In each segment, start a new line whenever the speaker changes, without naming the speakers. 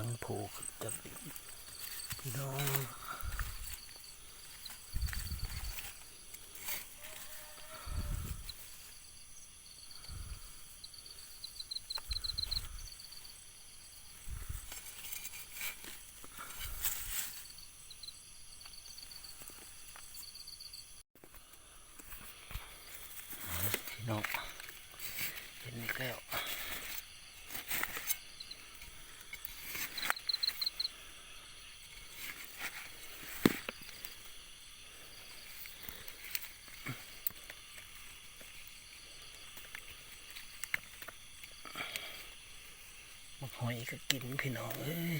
ำลังโผล่ขึ้นจากดินพี่น้อง พี่น้องเห็นอีกแล้วมาหอย ก็กินพี่น้องเอ้ย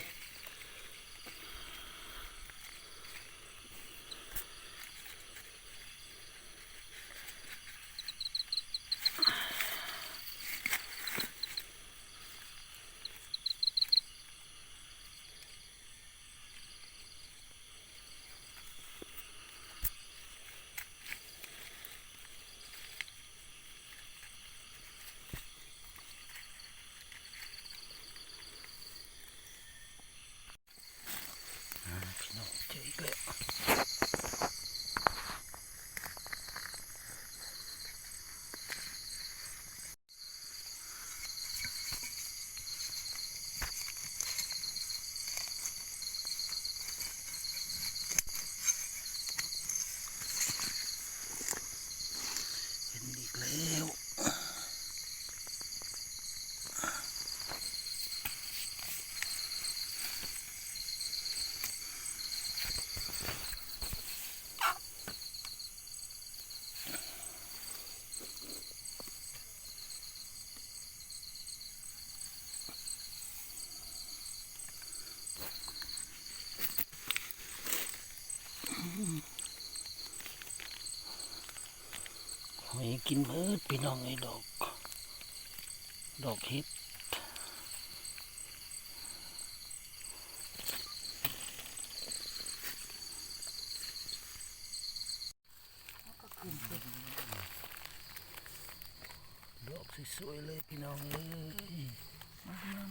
อ่าพี่น้องเจออีกแล้วเห็นอีกแล้ว หอย กินเบิดพี่น้องไอ้ดอก ดอกเห็ดดอกสวยๆเลยพี่น้องเอ้ย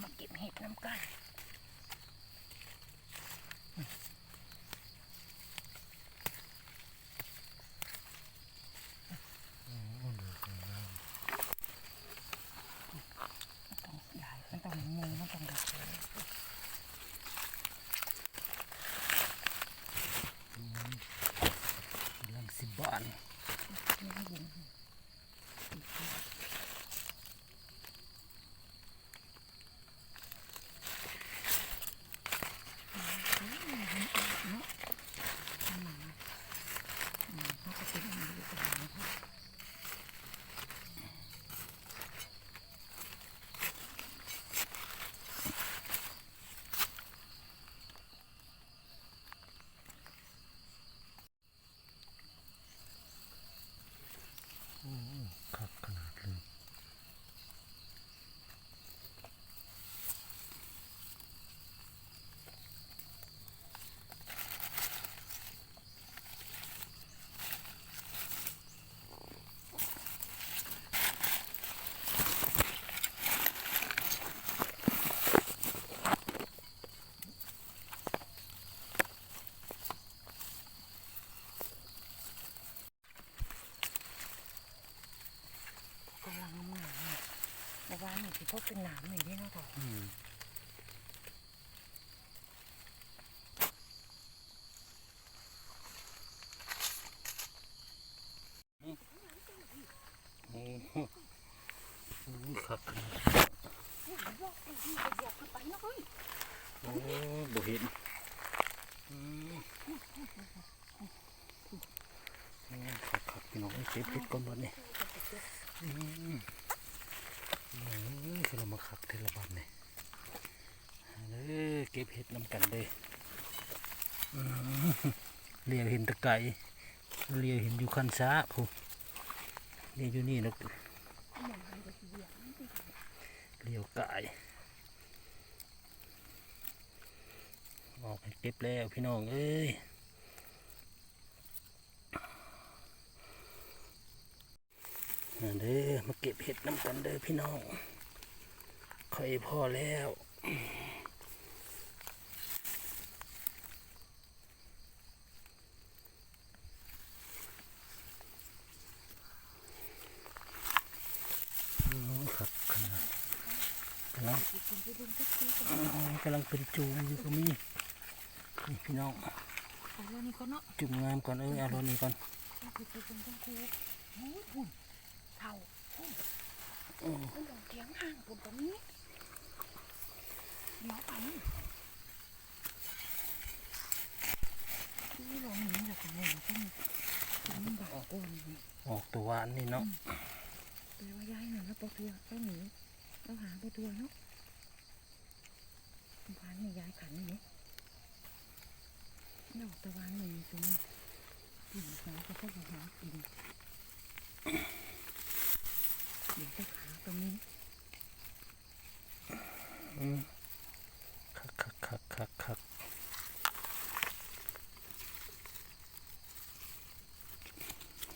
มาเก็บเห็ดน้ำกันต้องใหญ่มันต้องมุงมันต้องดักเลย
กำลังสิบบาน
ไม่ได้ยินเขาก็เป็นอันนี้อยู่ตรงนี้
คักขนาดเลย
กำลังงามเลย แต่ว่านี่ที่พบเป็นหนามอย่างนี้เนาะค่ะ
อืมโอ้โหคักโอ้บ่เห็นอืมโอ้คักคักพี่น้องเก็บเห็ดก่อนบัดนี้อืมโอ้ย คือเรามาคักเทละบัดนี่เด้อเก็บเห็ดนำกันเด้เลียวเห็นตะไก่เลียวเห็นอยู่คันช้าผู้เลียวอยู่นี่นะเลียวไก่ออกไปเก็บแล้วพี่น้องเอ้ยเด้อมาเก็บเห็ดน้ำกันเด้อพี่น้อง ค่อยพอแล้ว
ครับขนาดกำ
ลังกำลังเป็นจูงอยู่ก็มีนี่พี่น้องจุ่มงามก่อนเอออารอนี่
ก่อนเท่าโอ้เสียงห่างผมตรงนี้ เดี๋ยวไปนี่ลงนี้แหละกันเลยนะพี่มันบอกโอน
ออกตัวอันนี้เนาะ
แปลว่าย้ายหนึ่งแล้วปอทัวก็หนีแล้วหาปอทัวเนาะพานนี่ย้ายขันนี่ดอกตะวันนี่ตรงนี้กินสาวก็พวกหากินเดี๋ยวจะขาตรงนี้
อืม คักคักคักคักคัก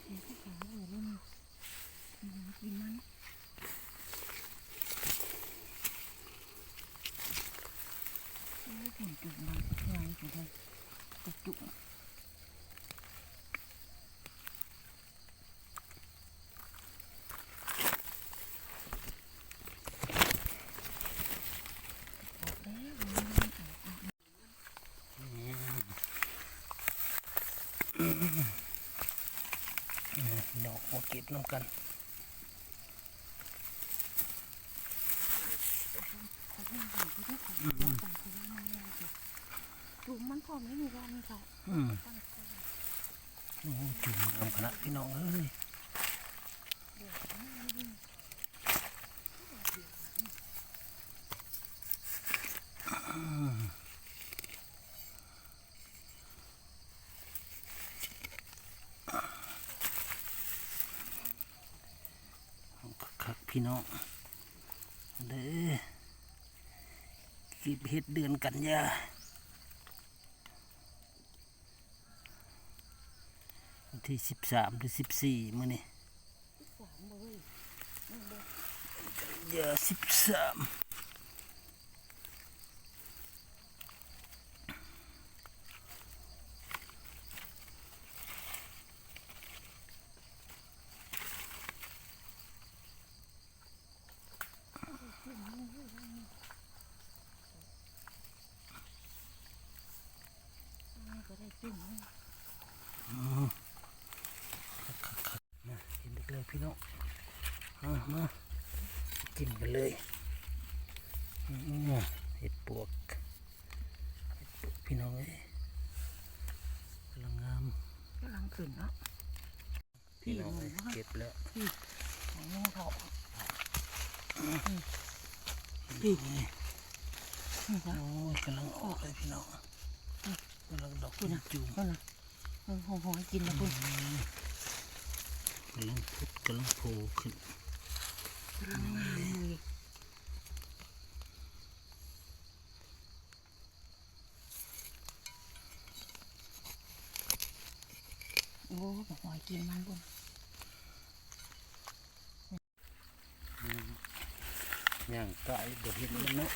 เดี๋ยวจะขาหัวลุ่นหากินมันโอ้ยผลจุกมันไงไปเลยกระจุก บอกแล้วมันไม่ออกอะ
อืม อืมพี่น้องมาเก็บน้ำกัน
เขาเพิ่งเห็นเขาเพิ่งขอเดี๋ยวสั่งเขาว่ามันแรงสิจุ่มมันพอไม่มีรอนเขา
อืม
ตั้งใจ
โอ้จุ่มงามขนาดพี่น้องเอ้ย
เดี๋ยวมัน
คักคักพี่ น้องเด้อเก็บเห็ดเดือนกันยาวันที่สิบสามหรือสิบสี่มื่อนี่
สามเลย
ยาสิบสาม
ก็ได้จุ่ม
คักคักมากินไปเลยพี่น้องเอามากินกันเลยอืมเห็ดปวกเห็ดปวกพี่น้องเอ้ยกำลังงาม
กำลังขึ้นเนาะ
พี่น้อง เอ้ยเก็บแล้ว
ของงูเขา
พี่นี่
นี่นะ
โอ้ยกำลังออกเลยพี่น้องกำลังดอก
คุณนะ
จุ่ม
นั่นน่ะเออหงหงกินนะคุณ
กำลังพุดกำลังโผล่ขึ้น
โอ้บอกหอยกินมันบุญ
ย่างไก่บ่เห็นมันเนาะ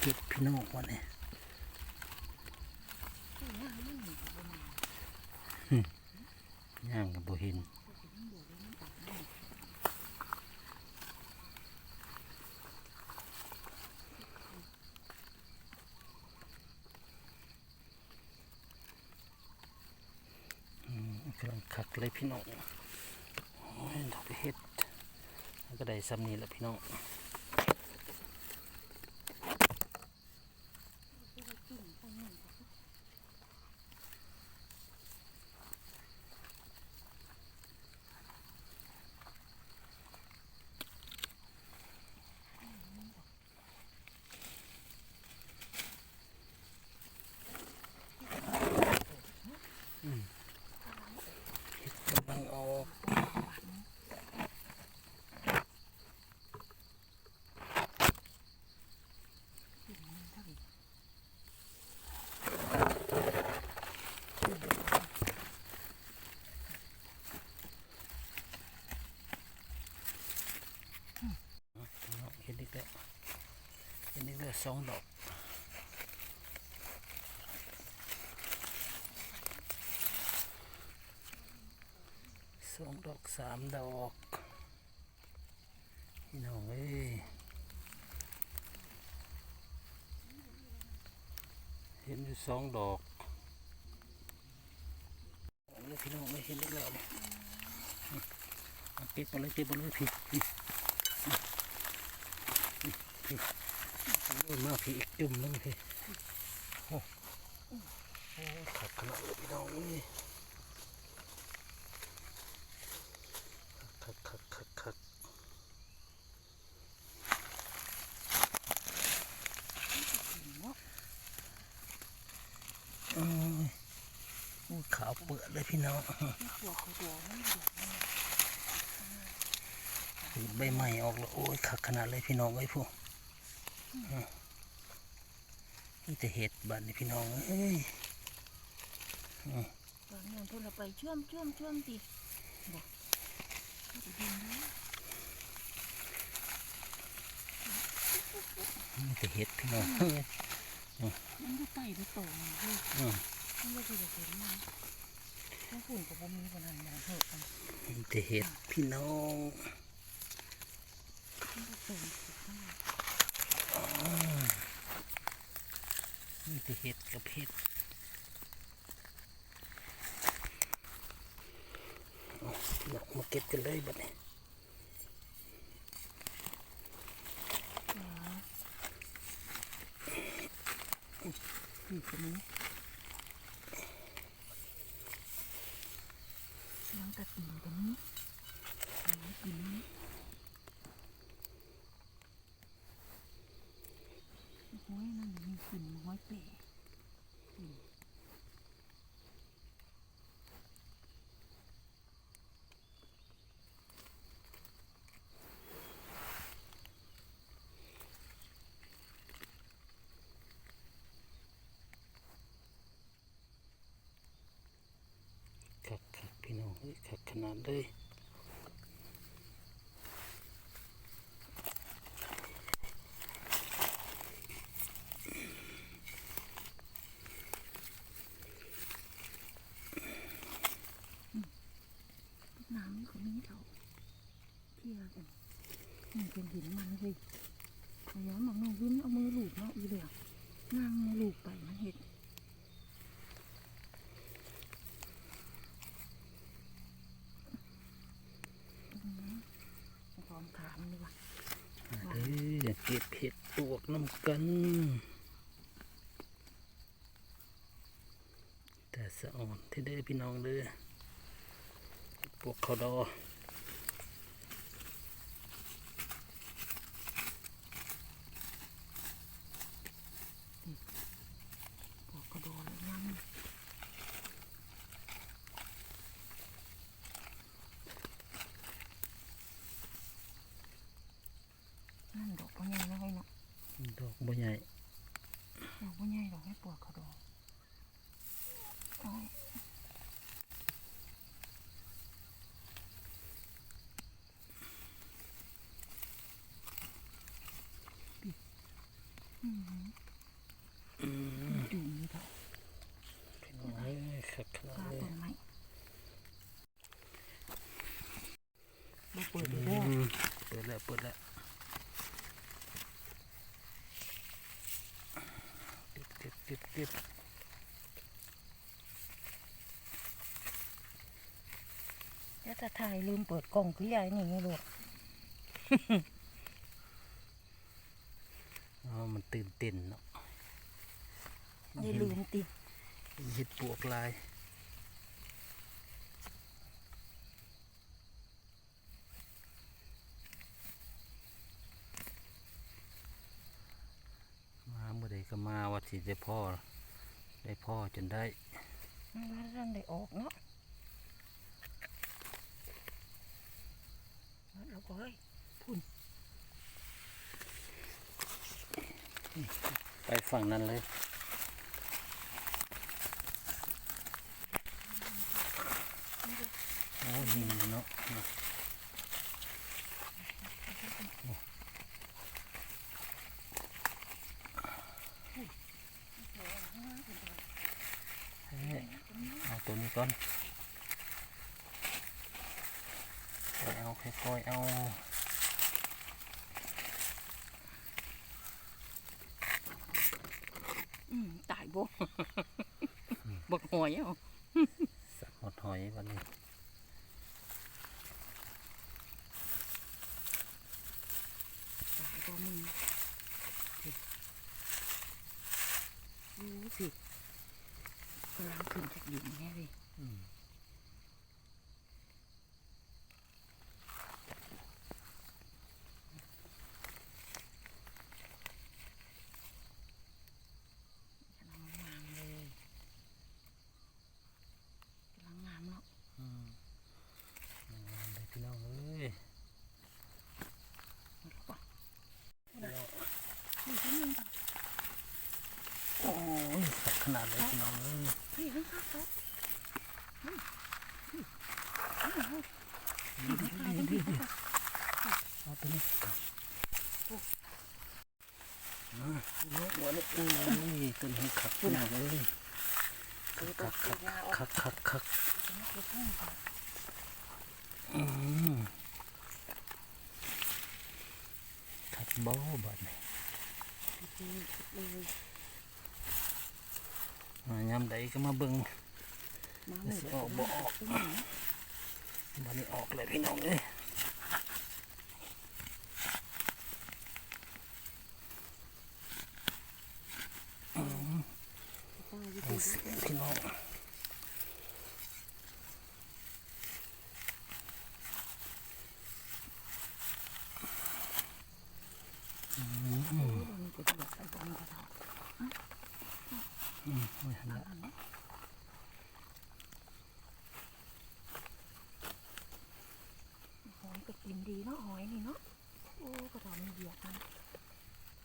เก็บพี่น้องวันนี้ย่างกับบ่เห็น กำลังคัก เลยพี่น้องโอ้ยดอกเห็ดก็ได้ซ้ำนี้แหละพี่น้องกำลังออก อันนี้เหลือ สองดอกสองดอกสามดอกพี่น้องเอ้ยเห็นอยู่สองดอกเอาเลยพี่น้องไม่เห็นอีกแล้วเนี่ยเอาเก็บมาเลยเก็บมาเลยพี่นี่นี่นี่โอ้ย มาพี่อีกจุ่มนึงพี่โอ้โอ้ขัดขนาดเลยพี่น้องเอ้ยขัดขัดขัดขัดอือขาวเปื้อนเลยพี่น้องใบใหม่ออกแล้วโอ้ยขักขนาดเลยพี่น้องเอ้พวก นี่แต่เห็ดบันนี่พี่น้องเอ้ย
บางอย่างพวกเราไปเชื่อมเชื่อมเชื่อมติบอกเขาจะดินนะ
นี่แต่เห็ดพี่น้องเอ้ย
มันก็ไต่ไปต่อมันเลย
อืม
มันก็คือจะเป็นมันถ้าฝุ่นกับผมมีปัญหามองเหอะมัน
นี่แต่เห็ดพี่น้อง
มันก็ส่งข้างหลัง
นี่แต่เห็ดกับเห็ดเอาพี่น้องมาเก็บกันเลยบัดนี้
นี่คนนี้น้องกระติ่งตัวนี้น้องกินนี้โอ้ยนั่นเดี๋ยวมีกลิ่นห้อยเป๋อืม
ขักขัก พี่น้องขักขนาดเลย
น้ำนี่เขาไม่เขาเที่ยวกันนี่เป็นหินมันเลยเอาย้อนบอกน้องวิ้นเอามือหลูบเนาะอีเหลืองนั่งหลูบไปมันเห็ดอืมเอาพร้อมขามดีกว่า
เด้อเก็บเห็ดปว กันแต่สะอ่อนที่ได้อพี่น้องเด้อปวกเขาดอ
ปอกกระโดดเลยนั่งนั่นดอกก็ใหญ่แล้วไว้เนาะ
ดอกบัวใหญ่
ดอกก็ใหญ่ดอกให้ปวดกระโดดโอ้ย อืมจุ่มนี่เถอะ
พี่น้องเอ้ยขักขนาดเลย
ม้บ่เปิด
อื
เลยเด้อ
มเปิดแล้วเปิดแล้วเก็บเก็บเก็บเก็บ
แล้วถ้าถ่ายลืมเปิดกล่องคือยายนี่ไงลูก
อ๋อมัน ตื่นเต้นเนาะ
อย่าลืมติ
เห็ดปวกลายมาเมื่อใดก็มาวัดสิได้พ่อ ได้พ่อจนได้
มันว่าท่านได้ออกเนาะแล้วก็เฮ้ย
ไปฝั่งนั้นเลย โอ้นเนาะเอาตัวนี้ก่อน เอาค่อยๆเอา
อยเอา
สักหดหอยวันนี้
ตายบ่มึงสิดูสิกำลังขึ้นจากดินแน่เลย
อืม
กำลังงามเลยกำลังงามเนาะ
อืมงามเลยพี่น้องเอ้ย
นี่แล้วก็
เดี๋ยว
นี่ชิ้นหนึงค่ะ
โอ้ยสักขนาดเลยพี่น้องเอ้ย
เฮ้ยเฮ้ยครับครับเฮ้ยเฮ้ยเฮ้ยเฮ้ย
ดีดีดีดีดีเอาตัวนี้อ่าหัวนี่โอ้ยตัวนี้ขับพี่น้องเอ้ยขักขักขักขักขักอืมขัดบ่บัดนี่
เลย
มายาม ใดก็มาเบิ่ง
มาหนึ่ง
สิออกบ่ออก
ตรงไหน
บัดนี้ออกเลยพี่น้องเลย
ตั้งอยู่
เอาเสียพี่น้องอืมอืม
มันจะเดือดไปบนกระถาง
อืมไม่หันละ
หอยก็กินดีเนาะหอยนี่เนาะโอ้กระถางมันเหยียบมัน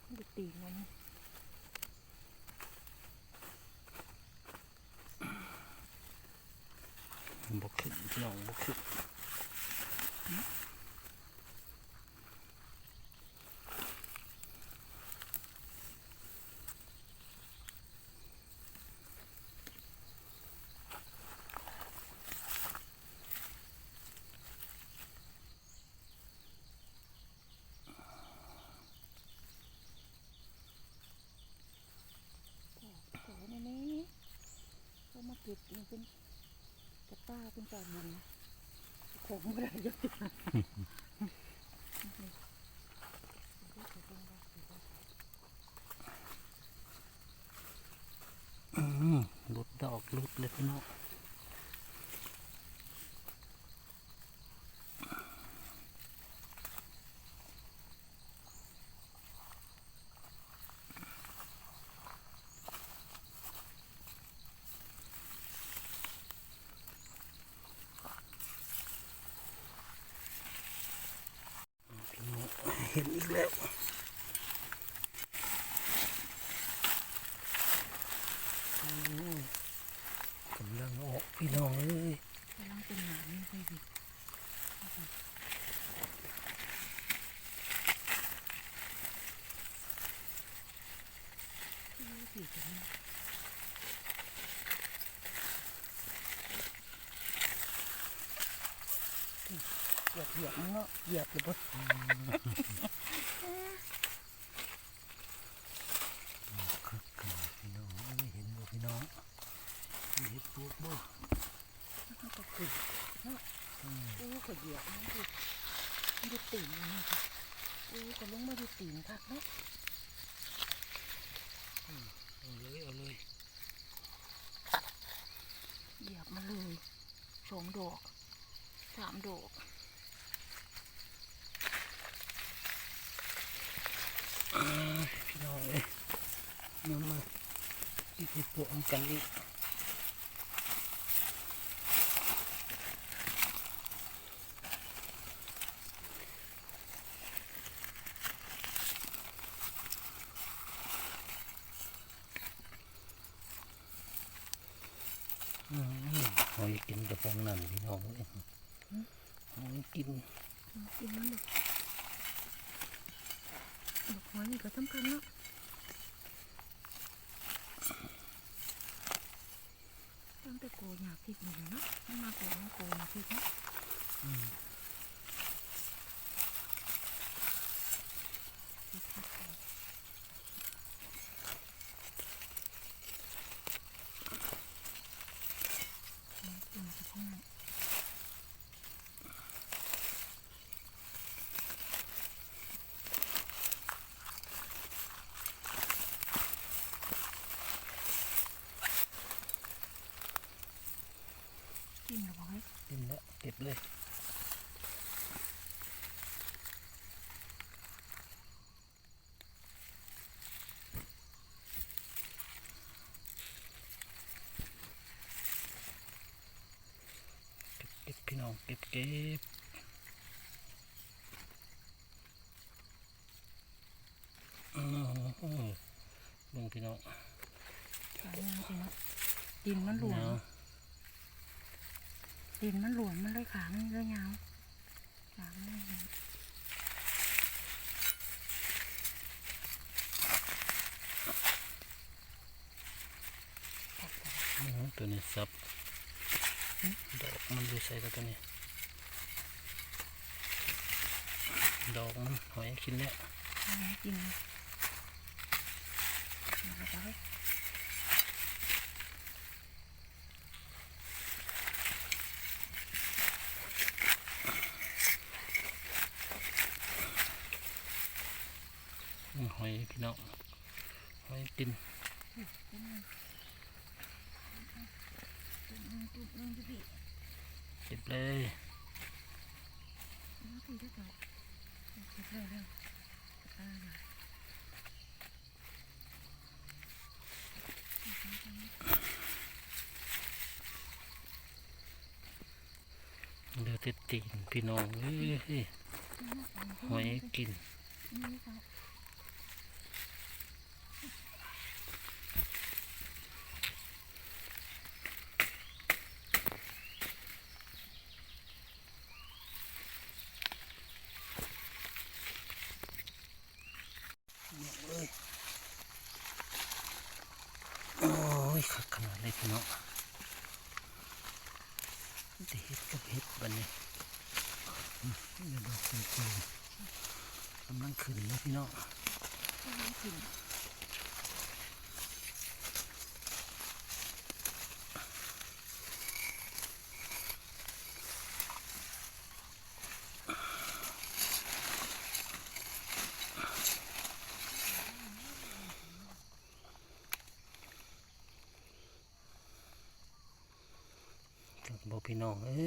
มันดูตีนมัน
บก ขึ้นพี่น้องบกขึ้น
โอ้ในนี้เขามาเก็บมันเป็น ป้าเป็นปลาบุญของไม่ได้ยอะจัง
อืมหลุดดอกหลุดเลยพี่น้องพี่น้ องเห็นอีกแล้วโอ้ยกำลังออกพี่น้องเอ้ย
กำลังเป็นหนามนี่ไปดินี่สิจะนี่ เหยียบเหยียบมันเนาะเหยียบเลยบ่
คึกกันพี่น้องไม่เห็นบ่พี่น้องมีเห็ดปลวกบ่
มันก็ขึ้นเนาะโอ้ก็เหยียบมันสิมันจะตีนมันนี่ค่ะโอ้ก็ลงมาดูตีนคักเนาะ
เอาเลยเอาเลย
เหยียบมาเลยสองดอกสามดอก
อ่า พี่น้องเอ้ยมามาที่เห็ดปลวกกันอีกอืมหอยกินกระฟองนั่นพี่น้องเอ้ยหอยกิน
กินมันเลยดอกไม้ นี่ก็สำคัญเนาะตั้งแต่โกยอยากพริกนี่เลยเนาะมันมาโกงมาโกงพริกเนาะ
อืม
พริกพริกพริกเอากินสักหน่อย กินหรือเปล่าเฮ้ย
กินแล้วเก็บเลย เก็บเก็บ พี่น้องเก็บเก็บอืมเบิ่งพี่น้อง
ขายงาไปเนาะดินมันหลวม
เนาะ
ดินมันหลวมมันเลยขามันเลยยาวขามันเลยยาว
อืมตัวนี้ซับ ดอกมันดูใส่แล้วตัวนี้ ดอกมันหอยกินแล้ว
เอาไว้กินเลยเอาไปเอาไว้
อืมหอยพี่น้องหอยกิน
ตุ้มหนึ่งพี่
เก็บเลย
เอาพี่ได้ก่อนเก็บเลยเร็วอ่า
เดือดติดตีนพี่น้องเอ้ยหอยกิน
นี่ค่ะ
เอ้ยโอ้ ยขักขนาดเลยพี่น้องจะเห็ดกับเห็ดบันนี้เดี๋ยวดอกเป็นตูกำลังขึ้นแล้วพี่น้อง
ไม่กิ น
บอกพี่น้องเอ้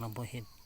น้อกน้ำบ่เห็น
กินเข้มกัน